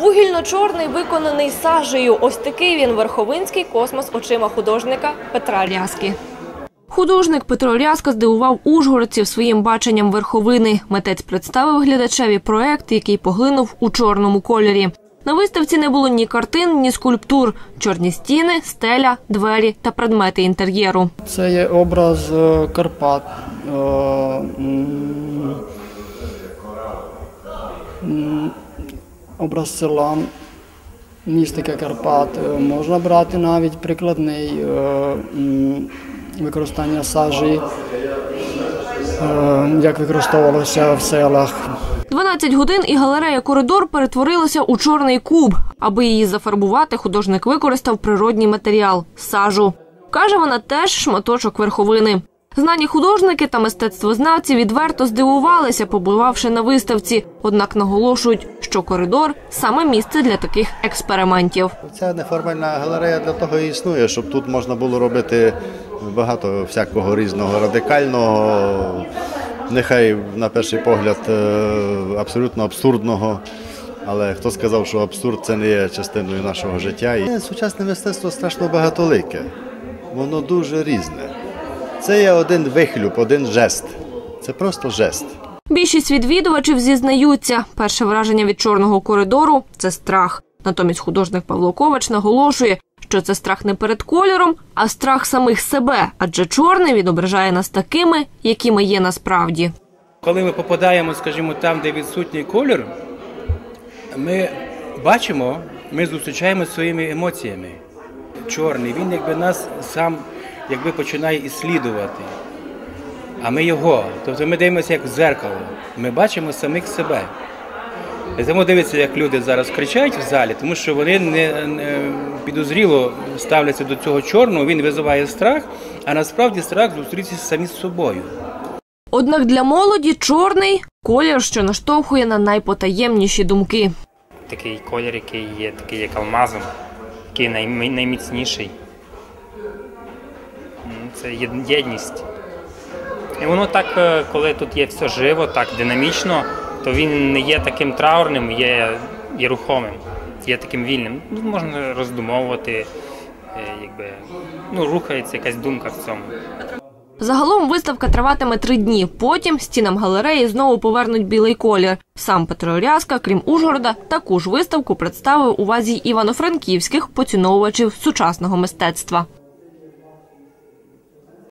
Вугільно-чорний виконаний сажею. Ось такий він верховинський космос очима художника Петра Рязки. Художник Петро Рязка здивував ужгородців своїм баченням верховини. Митець представив глядачеві проект, який поглинув у чорному кольорі. На виставці не було ні картин, ні скульптур. Чорні стіни, стеля, двері та предмети інтер'єру. Це є образ е, Карпат. Е, м, м, Образ села, містика Карпат. Е, Можна брати навіть прикладний е, використання сажі, е, як використовувалося в селах. 12 годин і галерея коридор перетворилася у чорний куб. Аби її зафарбувати, художник використав природній матеріал сажу. Каже, вона теж шматочок верховини. Знані художники та мистецтвознавці відверто здивувалися, побувавши на виставці. Однак наголошують, що коридор саме місце для таких експериментів. Ця неформальна галерея для того і існує, щоб тут можна було робити багато всякого різного радикального, нехай на перший погляд е, абсолютно абсурдного. Але хто сказав, що абсурд це не є частиною нашого життя? І сучасне мистецтво страшно багатолике. Воно дуже різне. Це є один вихлюп, один жест. Це просто жест. Більшість відвідувачів зізнаються, перше враження від чорного коридору це страх. Натомість художник Павло Ковач наголошує, що це страх не перед кольором, а страх самих себе, адже чорний відображає нас такими, якими є насправді. Коли ми попадаємо, скажімо, там, де відсутній колір, ми бачимо, ми зустрічаємо своїми емоціями. Чорний, він якби нас сам якби починає іслідувати. А ми його. Тобто ми дивимося як в зеркало. Ми бачимо самих себе. І тому дивиться, як люди зараз кричать в залі, тому що вони не, не підозріло ставляться до цього чорного, він визиває страх, а насправді страх зустрітися самі з собою. Однак для молоді чорний колір, що наштовхує на найпотаємніші думки. такий колір, який є такий як алмазом, який найміцніший. Це єдність. І воно так, е, коли тут є все живо, так динамічно, то він не є таким траурним, є, є рухомим, є таким вільним. Тут можна роздумовувати, е, якби, ну, рухається якась думка в цьому. Загалом виставка триватиме три дні. Потім стінам галереї знову повернуть білий колір. Сам Петро Рязка, крім Ужгорода, таку ж виставку представив у вазі івано-франківських поціновувачів сучасного мистецтва.